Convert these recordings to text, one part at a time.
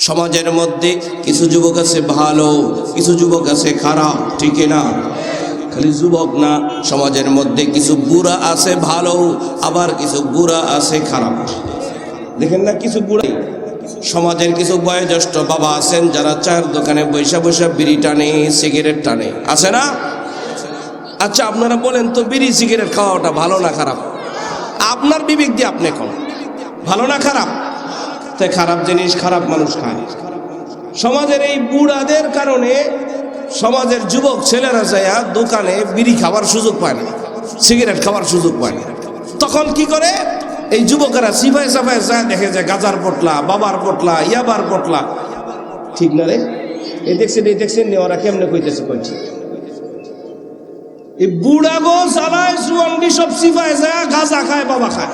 সমাজের মধ্যে কিছু যুবক আছে ভালো, কিছু যুবক আছে খারাপ, ঠিক না? খালি যুবক না, সমাজের মধ্যে কিছু বুড়া আছে ভালো, আবার কিছু বুড়া আছে খারাপ। দেখেন না কিছু বুড়াই সমাজের কিছু বয়োজ্যেষ্ঠ বাবা আছেন যারা চায়ের দোকানে বৈশা বৈশা বিড়ি টানে, সিগারেট টানে। আছে না? আচ্ছা আপনারা বলেন তো বিড়ি, সিগারেট খাওয়াটা ভালো না খারাপ? আপনার বিবেক দিয়ে আপনি কোন ভালো না খারাপ? তাই খারাপ জিনিস খারাপ মানুষ খায়। সমাজের এই বুড়াদের কারণে সমাজের যুবক ছেলেরা যায় দোকানে বিড়ি খাবার সুযোগ পায় না, সিগারেট খাবার সুযোগ পায় না। তখন কি করে? এই যুবকেরা সিফাই সাফাই যায়, দেখে যায় গাজার পটলা, বাবার পটলা, ইয়াবার পটলা। ঠিক না রে? এই দেখছেন এই দেখছেন ওরা কেমনে কইতেছে, কইছে। এই বুড়া গো জ্বালায় জুয়ান্ডি সব সিফাই যায়, গাজা খায়, বাবা খায়।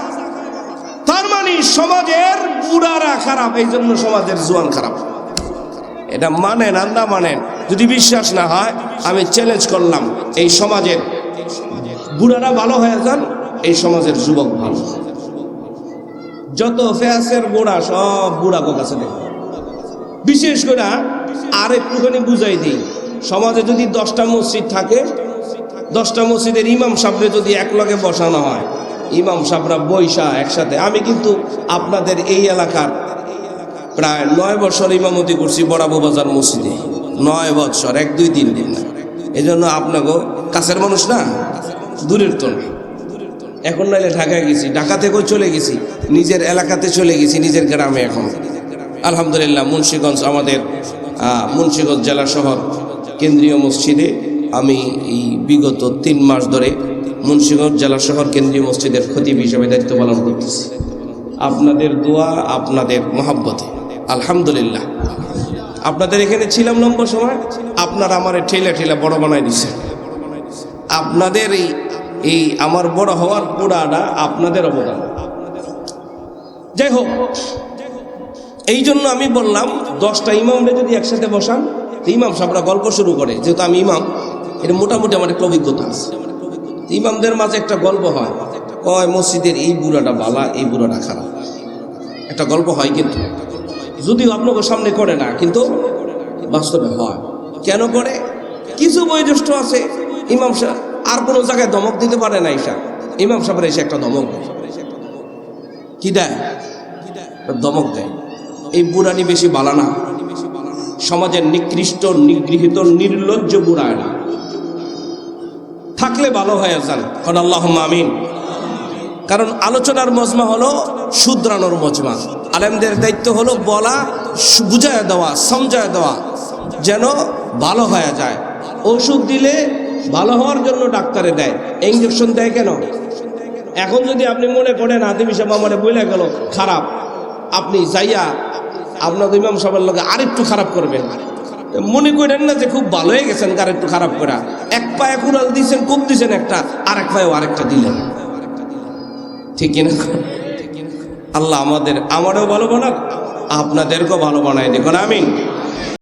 তার মানে সমাজের বুড়ারা খারাপ, এই জন্য সমাজের জোয়ান খারাপ এটা মানেন আন্দা মানেন, যদি বিশ্বাস না হয়, আমি চ্যালেঞ্জ করলাম, এই সমাজের বুড়ারা ভালো হয়ে যান, এই সমাজের যুবক ভালো যত ফেয়াসের গোড়া সব বুড়া কাছে দেখবেন। বিশেষ করে আর একটুখানি বুঝাই দিই, সমাজে যদি দশটা মসজিদ থাকে, দশটা মসজিদের ইমাম সাহেবরে যদি এক লগে বসানো হয় ইমাম সাহেবরা বৈশা একসাথে। আমি কিন্তু আপনাদের এই এলাকার প্রায় নয় বছর ইমামতি করছি বড়াবো বাজার মসজিদে। নয় বছর, এক, দুই, তিন দিন। না এই জন্য আপনাকে কাছের মানুষ না? দূরের তো এখন নাইলে ঢাকায় গেছি ঢাকা থেকেও চলে গেছি, নিজের এলাকাতে চলে গেছি, নিজের গ্রামে এখন। আলহামদুলিল্লাহ, মুন্সীগঞ্জ আমাদের মুন্সীগঞ্জ জেলা শহর কেন্দ্রীয় মসজিদে আমি এই বিগত তিন মাস ধরে মুন্সীগঞ্জ জেলা শহর কেন্দ্রীয় মসজিদের খতিব হিসেবে দায়িত্ব পালন করতেছি। আপনাদের দোয়া, আপনাদের মহাব্বতে। আলহামদুলিল্লাহ। আপনাদের এখানে ছিলাম লম্বা সময়, আপনারা আমার ঠেলা ঠেলা বড় বানাই দিছে। আপনাদের এই এই আমার বড় হওয়ার পুরাটা আপনাদের অবদান। যাই হোক এই জন্য আমি বললাম, দশটা ইমামরে যদি একসাথে বসান ইমাম সাহেবরা গল্প শুরু করে, যেহেতু আমি ইমাম, এটা মোটামুটি আমার একটা অভিজ্ঞতা আছে। ইমামদের মাঝে একটা গল্প হয়। কয়, মসজিদের এই বুড়াটা বালা, এই বুড়াটা খারাপ। একটা গল্প হয় কিন্তু। যদিও আপনাকে সামনে করে না, কিন্তু বাস্তবে হয়। কেন করে? কিছু বয়োজ্যেষ্ঠ আছে, ইমাম সাহেব, আর কোনো জায়গায় ধমক দিতে পারে না ঈশা ইমাম সাহেবের এসে একটা ধমক দেয়। কি দেয়? ধমক দেয়। এই বুড়ানি বেশি বালা না। সমাজের নিকৃষ্ট, নিগৃহীত, নির্লজ্জ বুড়ায় না থাকলে ভালো হয়ে যান কারণ আল্লাহ আমিন। কারণ আলোচনার মজমা হলো শুদ্রানোর মজমা। আলেমদের দায়িত্ব হলো বলা বুঝায় দেওয়া, সমঝায় দেওয়া, যেন ভালো হয়ে যায়। ওষুধ দিলে ভালো হওয়ার জন্য ডাক্তারে দেয়। ইঞ্জেকশন দেয় কেন? এখন যদি আপনি মনে করেন আদিবি সাহেব আমার বলে গেল, খারাপ। আপনি যাইয়া আপনার ইমাম সাহেবের লোকে আরেকটু খারাপ করবেন। মনে করেন না যে খুব ভালো হয়ে গেছেন আর একটু খারাপ করা। পায়ে কুড়াল দিয়েছেন খুব দিয়েছেন একটা আর এক আরেকটা দিলেন। ঠিক না আল্লাহ আমাদের, আমারও ভালো বানাক, আপনাদেরকেও ভালো বানায় দেখুন, আমিন।